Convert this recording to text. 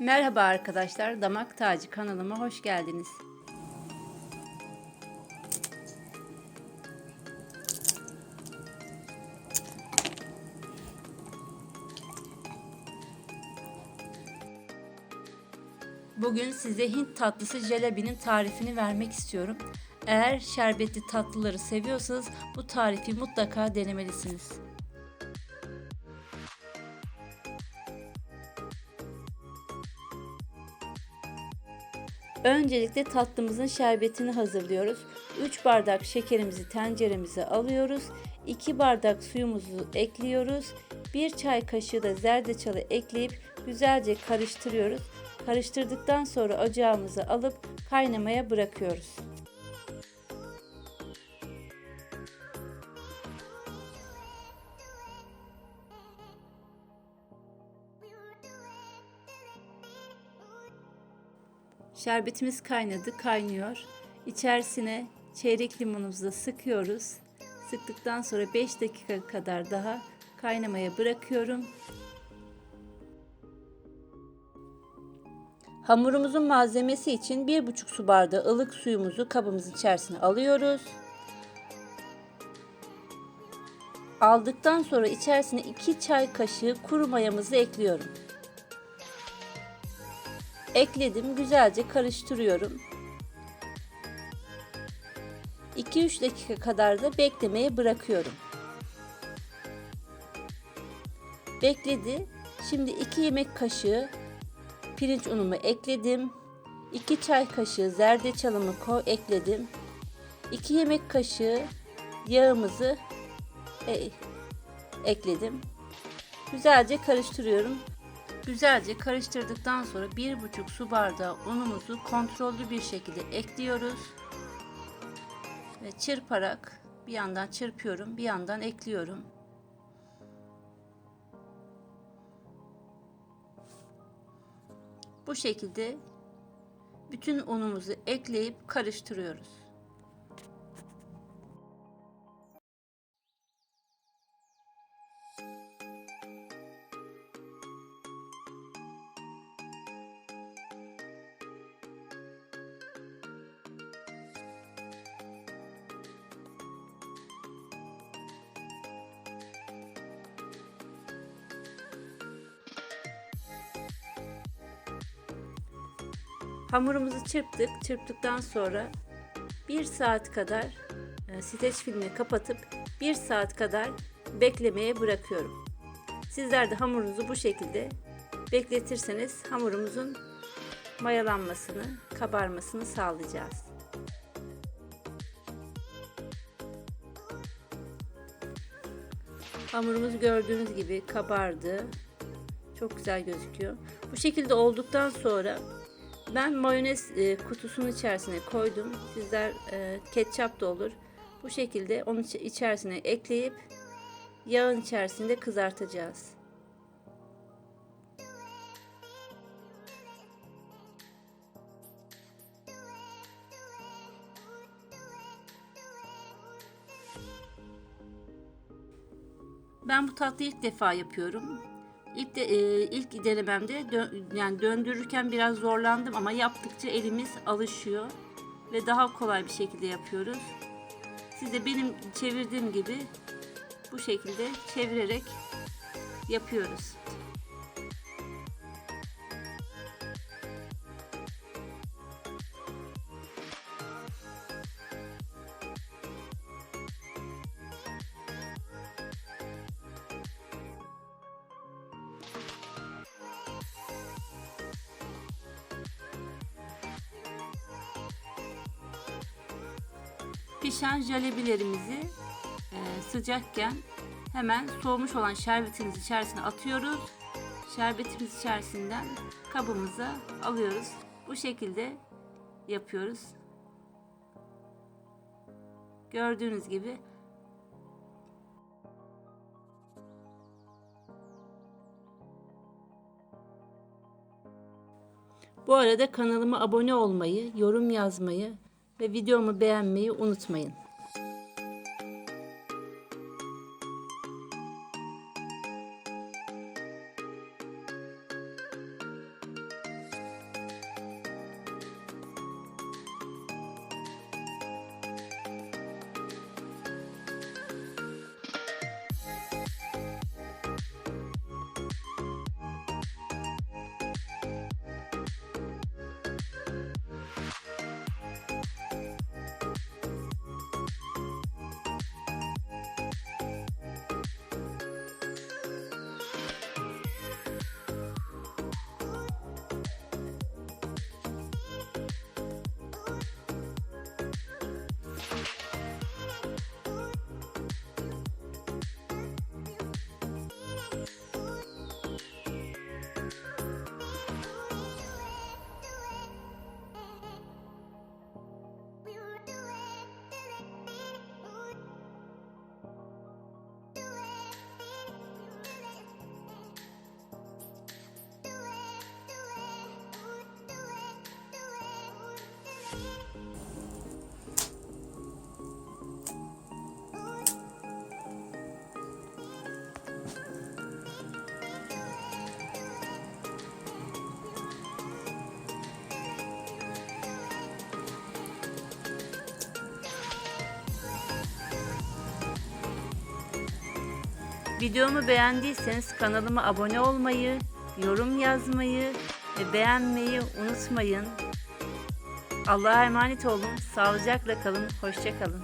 Merhaba arkadaşlar, Damak Tacı kanalıma hoş geldiniz. Bugün size Hint tatlısı jelebinin tarifini vermek istiyorum. Eğer şerbetli tatlıları seviyorsanız bu tarifi mutlaka denemelisiniz. Öncelikle tatlımızın şerbetini hazırlıyoruz. 3 bardak şekerimizi tenceremize alıyoruz. 2 bardak suyumuzu ekliyoruz. 1 çay kaşığı da zerdeçalı ekleyip güzelce karıştırıyoruz. Karıştırdıktan sonra ocağımıza alıp kaynamaya bırakıyoruz. Şerbetimiz kaynadı, kaynıyor. İçerisine çeyrek limonumuzu da sıkıyoruz. Sıktıktan sonra 5 dakika kadar daha kaynamaya bırakıyorum. Hamurumuzun malzemesi için 1,5 su bardağı ılık suyumuzu kabımızın içerisine alıyoruz. Aldıktan sonra içerisine 2 çay kaşığı kuru mayamızı ekliyorum. Ekledim, güzelce karıştırıyorum. 2-3 dakika kadar da beklemeye bırakıyorum. Bekledi. Şimdi 2 yemek kaşığı pirinç unumu ekledim. 2 çay kaşığı zerdeçalımı ko ekledim. 2 yemek kaşığı yağımızı e, ekledim. Güzelce karıştırıyorum. Güzelce karıştırdıktan sonra 1,5 su bardağı unumuzu kontrollü bir şekilde ekliyoruz. Ve çırparak bir yandan çırpıyorum, bir yandan ekliyorum. Bu şekilde bütün unumuzu ekleyip karıştırıyoruz. Hamurumuzu çırptık. Çırptıktan sonra 1 saat kadar e, streç filmini kapatıp 1 saat kadar beklemeye bırakıyorum. Sizler de hamurunuzu bu şekilde bekletirseniz hamurumuzun mayalanmasını, kabarmasını sağlayacağız. Hamurumuz gördüğünüz gibi kabardı. Çok güzel gözüküyor. Bu şekilde olduktan sonra ben mayonez e, kutusunun içerisine koydum. Sizler e, ketçap da olur. Bu şekilde onun içerisine ekleyip yağın içerisinde kızartacağız. Ben bu tatlıyı ilk defa yapıyorum. İlk de, e, ilk denememde dö yani döndürürken biraz zorlandım ama yaptıkça elimiz alışıyor ve daha kolay bir şekilde yapıyoruz. Siz de benim çevirdiğim gibi bu şekilde çevirerek yapıyoruz. Pişen jalebilerimizi e, sıcakken hemen soğumuş olan şerbetimiz içerisine atıyoruz. Şerbetimiz içerisinden kabımıza alıyoruz. Bu şekilde yapıyoruz. Gördüğünüz gibi Bu arada kanalıma abone olmayı, yorum yazmayı ve videomu beğenmeyi unutmayın. Videomu beğendiyseniz kanalıma abone olmayı, yorum yazmayı ve beğenmeyi unutmayın. Allah'a emanet olun. Sağlıcakla kalın. Hoşça kalın.